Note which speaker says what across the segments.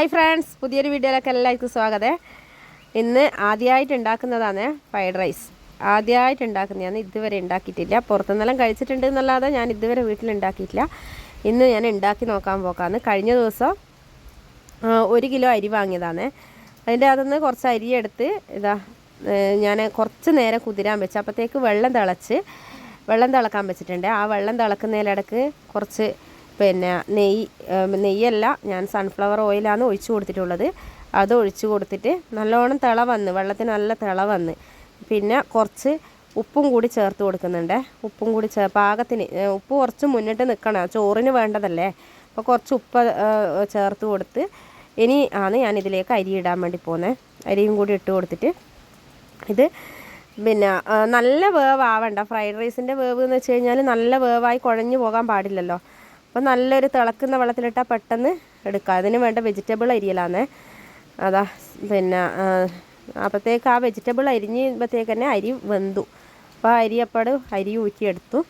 Speaker 1: hi friends പുതിയൊരു വീഡിയോയിലേക്ക് എല്ലാവർക്കും സ്വാഗതം ഇന്ന് ആദ്യമായിട്ട് ഉണ്ടാക്കുന്നതാണ് ഫ്രൈഡ് റൈസ് ആദ്യമായിട്ട് ഉണ്ടാക്കുന്നതാണ് ഇതുവരെ ഉണ്ടാക്കിയിട്ടില്ല പുറത്തുനിന്നെല്ലാം കഴിച്ചിട്ടുണ്ട് എന്നല്ലാതെ ഞാൻ ഇതുവരെ വീട്ടിലുണ്ടാക്കിയിട്ടില്ല ഇന്ന് ഞാൻ ഉണ്ടാക്കി നോക്കാൻ പോക്കാന്ന് കഴിഞ്ഞ ദിവസം ഒരു കിലോ അരി വാങ്ങിയതാണ് അതിൻ്റെ അകത്തുനിന്ന് കുറച്ച് അരി എടുത്ത് ഇതാ ഞാൻ കുറച്ച് നേരം കുതിരാൻ വെച്ച് അപ്പോഴത്തേക്ക് വെള്ളം തിളച്ച് വെള്ളം തിളക്കാൻ വെച്ചിട്ടുണ്ട് ആ വെള്ളം തിളക്കുന്നതിലിടക്ക് കുറച്ച് പിന്നെ നെയ്യ് നെയ്യല്ല ഞാൻ സൺഫ്ലവർ ഓയിലാണ് ഒഴിച്ചു കൊടുത്തിട്ടുള്ളത് അത് ഒഴിച്ചു കൊടുത്തിട്ട് നല്ലോണം തിള വന്ന് വെള്ളത്തിന് നല്ല തിള വന്ന് പിന്നെ കുറച്ച് ഉപ്പും കൂടി ചേർത്ത് കൊടുക്കുന്നുണ്ട് ഉപ്പും കൂടി ചേർ പാകത്തിന് ഉപ്പ് കുറച്ച് മുന്നിട്ട് നിൽക്കണം ചോറിന് വേണ്ടതല്ലേ അപ്പോൾ കുറച്ച് ഉപ്പ് ചേർത്ത് കൊടുത്ത് ഇനി ആണ് ഞാൻ ഇതിലേക്ക് അരി ഇടാൻ വേണ്ടി പോകുന്നത് അരിയും കൂടി ഇട്ട് കൊടുത്തിട്ട് ഇത് പിന്നെ നല്ല വേവ് ആവണ്ട ഫ്രൈഡ് റൈസിൻ്റെ വേവ് എന്ന് വെച്ച് കഴിഞ്ഞാൽ നല്ല വേവായി കുഴഞ്ഞു പോകാൻ പാടില്ലല്ലോ അപ്പോൾ നല്ലൊരു തിളക്കുന്ന വെള്ളത്തിലിട്ടാൽ പെട്ടെന്ന് എടുക്കുക അതിന് വേണ്ട വെജിറ്റബിൾ അരിയലാന്നേ അതാ പിന്നെ അപ്പോഴത്തേക്ക് ആ വെജിറ്റബിൾ അരിഞ്ഞുമ്പോഴത്തേക്ക് തന്നെ അരി വെന്തു അപ്പോൾ അരി അരിയപ്പാട് അരി ഊറ്റിയെടുത്തു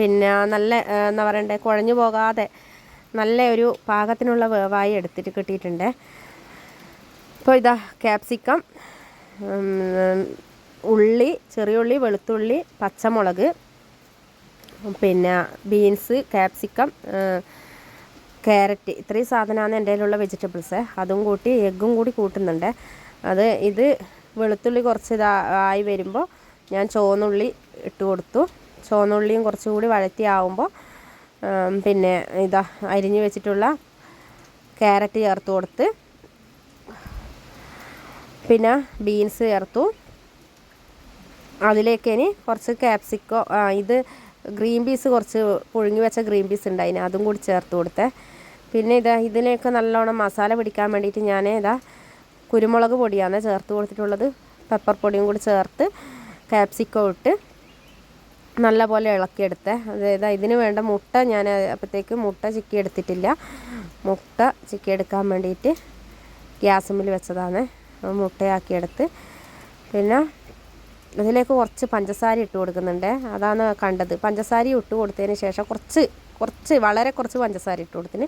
Speaker 1: പിന്നെ നല്ല എന്താ പറയണ്ടേ കുഴഞ്ഞു പോകാതെ നല്ല ഒരു പാകത്തിനുള്ള വേവായി എടുത്തിട്ട് കിട്ടിയിട്ടുണ്ട് അപ്പോൾ ഇതാ ക്യാപ്സിക്കം ഉള്ളി ചെറിയ ഉള്ളി വെളുത്തുള്ളി പച്ചമുളക് പിന്നെ ബീൻസ് ക്യാപ്സിക്കം ക്യാരറ്റ് ഇത്രയും സാധനമാണ് എൻ്റെ കയ്യിലുള്ള വെജിറ്റബിൾസ് അതും കൂട്ടി എഗ്ഗും കൂടി കൂട്ടുന്നുണ്ട് അത് ഇത് വെളുത്തുള്ളി കുറച്ച് ആയി വരുമ്പോൾ ഞാൻ ചുവന്നുള്ളി ഇട്ട് കൊടുത്തു ചുവന്നുള്ളിയും കുറച്ചുകൂടി വഴറ്റി ആവുമ്പോൾ പിന്നെ ഇതാ അരിഞ്ഞു വെച്ചിട്ടുള്ള ക്യാരറ്റ് ചേർത്ത് കൊടുത്ത് പിന്നെ ബീൻസ് ചേർത്തു അതിലേക്ക് ഇനി കുറച്ച് ക്യാപ്സിക്കോ ഇത് ഗ്രീൻ പീസ് കുറച്ച് പുഴുങ്ങി വെച്ച ഗ്രീൻ പീസ് ഉണ്ടായിന് അതും കൂടി ചേർത്ത് കൊടുത്തേ പിന്നെ ഇതാ ഇതിനെയൊക്കെ നല്ലോണം മസാല പിടിക്കാൻ വേണ്ടിയിട്ട് ഞാൻ ഇതാ കുരുമുളക് പൊടിയാണ് ചേർത്ത് കൊടുത്തിട്ടുള്ളത് പെപ്പർ പൊടിയും കൂടി ചേർത്ത് കാപ്സിക്കോ ഇട്ട് നല്ലപോലെ ഇളക്കിയെടുത്ത് അതായത് ഇതിന് വേണ്ട മുട്ട ഞാൻ അപ്പോഴത്തേക്ക് മുട്ട ചിക്കി എടുത്തിട്ടില്ല മുട്ട ചിക്കി എടുക്കാൻ വേണ്ടിയിട്ട് ഗ്യാസ് ഗ്യാസുമ്പിൽ വെച്ചതാണ് മുട്ടയാക്കിയെടുത്ത് പിന്നെ അതിലേക്ക് കുറച്ച് പഞ്ചസാര ഇട്ട് കൊടുക്കുന്നുണ്ട് അതാണ് കണ്ടത് പഞ്ചസാര ഇട്ട് കൊടുത്തതിന് ശേഷം കുറച്ച് കുറച്ച് വളരെ കുറച്ച് പഞ്ചസാര ഇട്ട് കൊടുത്തിന്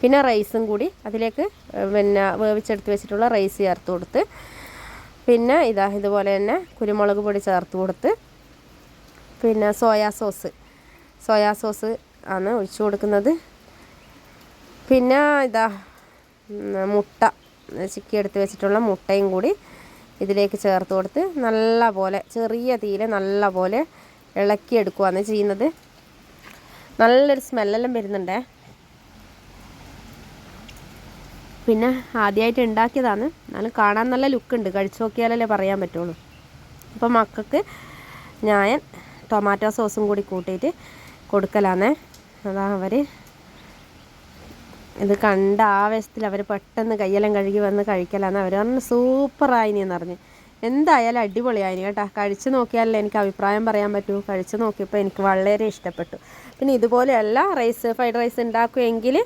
Speaker 1: പിന്നെ റൈസും കൂടി അതിലേക്ക് പിന്നെ വേവിച്ചെടുത്ത് വെച്ചിട്ടുള്ള റൈസ് ചേർത്ത് കൊടുത്ത് പിന്നെ ഇതാ ഇതുപോലെ തന്നെ കുരുമുളക് പൊടി ചേർത്ത് കൊടുത്ത് പിന്നെ സോയാ സോസ് സോയാ സോസ് ആണ് ഒഴിച്ചു കൊടുക്കുന്നത് പിന്നെ ഇതാ മുട്ട ചിക്കി എടുത്ത് വെച്ചിട്ടുള്ള മുട്ടയും കൂടി ഇതിലേക്ക് ചേർത്ത് കൊടുത്ത് നല്ല പോലെ ചെറിയ തീയിൽ നല്ല പോലെ ഇളക്കിയെടുക്കുകയാണ് ചെയ്യുന്നത് നല്ലൊരു സ്മെല്ലെല്ലാം വരുന്നുണ്ടേ പിന്നെ ആദ്യമായിട്ട് ഉണ്ടാക്കിയതാണ് എന്നാലും കാണാൻ നല്ല ലുക്കുണ്ട് കഴിച്ചു നോക്കിയാലല്ലേ പറയാൻ പറ്റുള്ളൂ അപ്പോൾ മക്കൾക്ക് ഞാൻ ടൊമാറ്റോ സോസും കൂടി കൂട്ടിയിട്ട് കൊടുക്കലാണേ അതാ അവർ ഇത് കണ്ട ആവേശത്തിൽ അവർ പെട്ടെന്ന് കയ്യെല്ലാം കഴുകി വന്ന് കഴിക്കലാന്ന് അവർ പറഞ്ഞു സൂപ്പറായിനി എന്ന് പറഞ്ഞു എന്തായാലും അടിപൊളിയായിനി കേട്ടോ കഴിച്ചു നോക്കിയാലല്ലേ എനിക്ക് അഭിപ്രായം പറയാൻ പറ്റൂ കഴിച്ചു നോക്കിയപ്പോൾ എനിക്ക് വളരെ ഇഷ്ടപ്പെട്ടു പിന്നെ ഇതുപോലെയല്ല റൈസ് ഫ്രൈഡ് റൈസ് ഉണ്ടാക്കുമെങ്കിൽ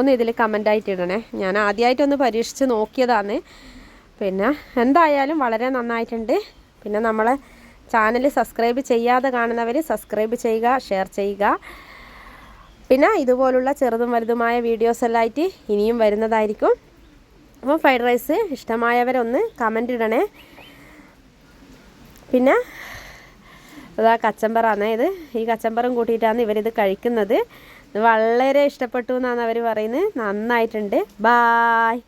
Speaker 1: ഒന്ന് ഇതിൽ ആയിട്ട് ഇടണേ ഞാൻ ആദ്യമായിട്ടൊന്ന് പരീക്ഷിച്ച് നോക്കിയതാണ് പിന്നെ എന്തായാലും വളരെ നന്നായിട്ടുണ്ട് പിന്നെ നമ്മളെ ചാനൽ സബ്സ്ക്രൈബ് ചെയ്യാതെ കാണുന്നവർ സബ്സ്ക്രൈബ് ചെയ്യുക ഷെയർ ചെയ്യുക പിന്നെ ഇതുപോലുള്ള ചെറുതും വലുതുമായ വീഡിയോസെല്ലാമായിട്ട് ഇനിയും വരുന്നതായിരിക്കും അപ്പോൾ ഫ്രൈഡ് റൈസ് ഇഷ്ടമായവരൊന്ന് കമൻ്റ് ഇടണേ പിന്നെ അതാ കച്ചമ്പറാണ് ഇത് ഈ കച്ചമ്പറും കൂട്ടിയിട്ടാണ് ഇവരിത് കഴിക്കുന്നത് വളരെ ഇഷ്ടപ്പെട്ടു എന്നാണ് അവർ പറയുന്നത് നന്നായിട്ടുണ്ട് ബായ്